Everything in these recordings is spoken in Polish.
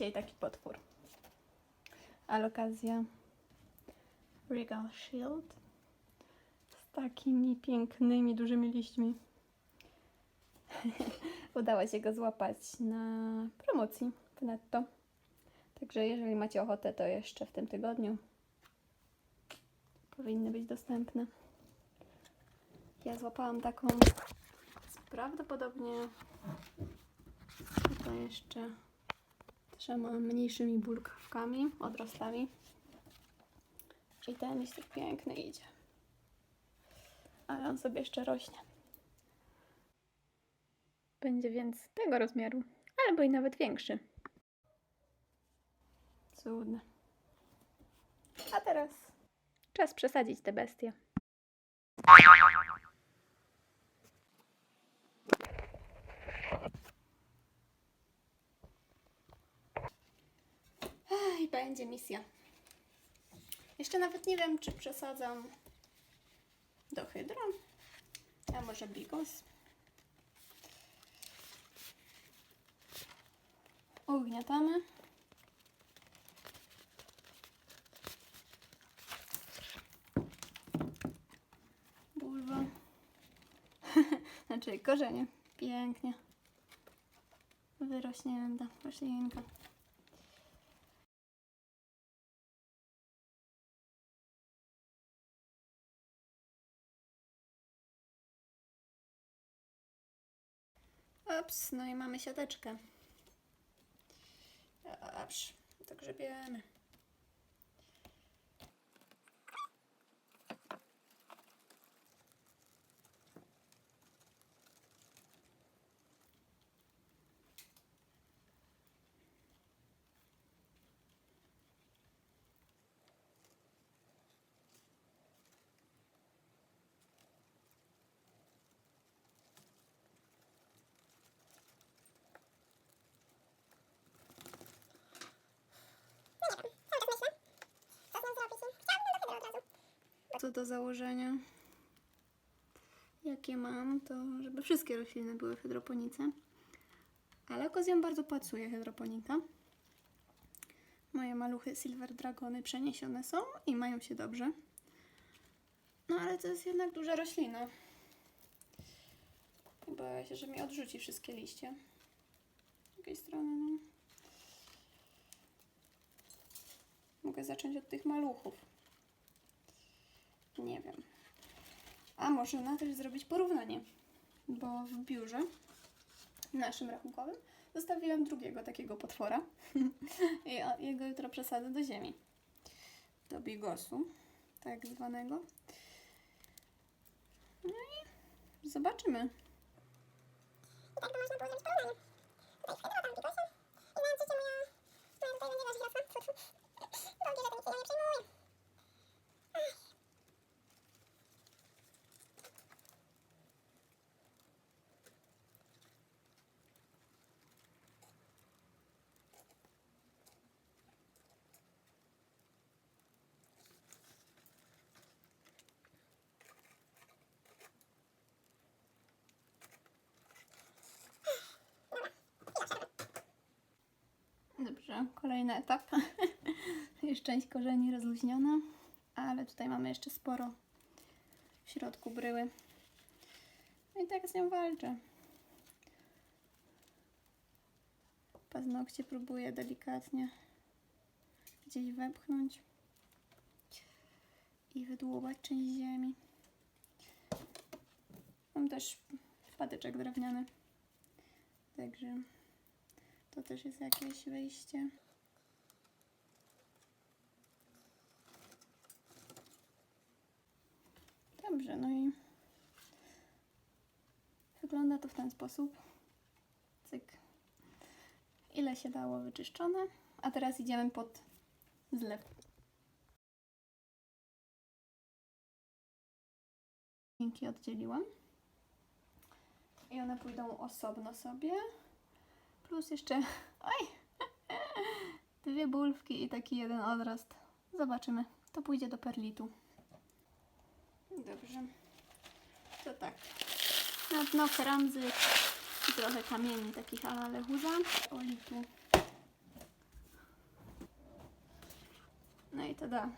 i taki potwór. Alokazja Regal Shield z takimi pięknymi, dużymi liśćmi. Udało się go złapać na promocji w netto. Także jeżeli macie ochotę, to jeszcze w tym tygodniu powinny być dostępne. Ja złapałam taką prawdopodobnie tutaj jeszcze trzema mniejszymi bulkawkami, odrostami. I ten listek piękny idzie. Ale on sobie jeszcze rośnie. Będzie więc tego rozmiaru, albo i nawet większy. Cudne. A teraz czas przesadzić te bestie. I będzie misja. Jeszcze nawet nie wiem, czy przesadzam do hydro, a może bigos. Ugniatamy. Bulwa. znaczy korzenie. Pięknie. Wyrośnięta roślinka. Ups, no i mamy siateczkę. Dobrze, to grzebiemy. Do założenia, jakie mam, to żeby wszystkie rośliny były w hydroponice. Ale kozją bardzo pasuje hydroponika. Moje maluchy Silver Dragony przeniesione są i mają się dobrze. No ale to jest jednak duża roślina. Boję się, że mi odrzuci wszystkie liście. Z drugiej strony, no. Mogę zacząć od tych maluchów. Nie wiem. A można też zrobić porównanie, bo w biurze naszym rachunkowym zostawiłam drugiego takiego potwora i jego jutro przesadzę do ziemi. Do bigosu, tak zwanego. No i zobaczymy. Tak można było zrobić porównanie. Tutaj wtedy tam bigosie. I na życie moja... Moja tutaj będzie dość rosła. Tfu, tfu. Dobrze, że to nic się nie przejmuje. Dobrze, kolejny etap. Już część korzeni rozluźniona, ale tutaj mamy jeszcze sporo w środku bryły. No i tak z nią walczę. Paznokcie próbuję delikatnie gdzieś wepchnąć i wydłubać część ziemi. Mam też patyczek drewniany, także to też jest jakieś wyjście. Dobrze, no i wygląda to w ten sposób. Cyk. Ile się dało wyczyszczone. A teraz idziemy pod zlew. Linki oddzieliłam. I one pójdą osobno sobie plus jeszcze oj, dwie bulwki i taki jeden odrost. Zobaczymy. To pójdzie do perlitu. Dobrze. To tak. Na dno keramzyk i trochę kamieni takich ala lechuza. Olitu. No i to da.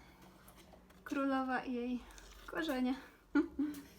Królowa i jej korzenie.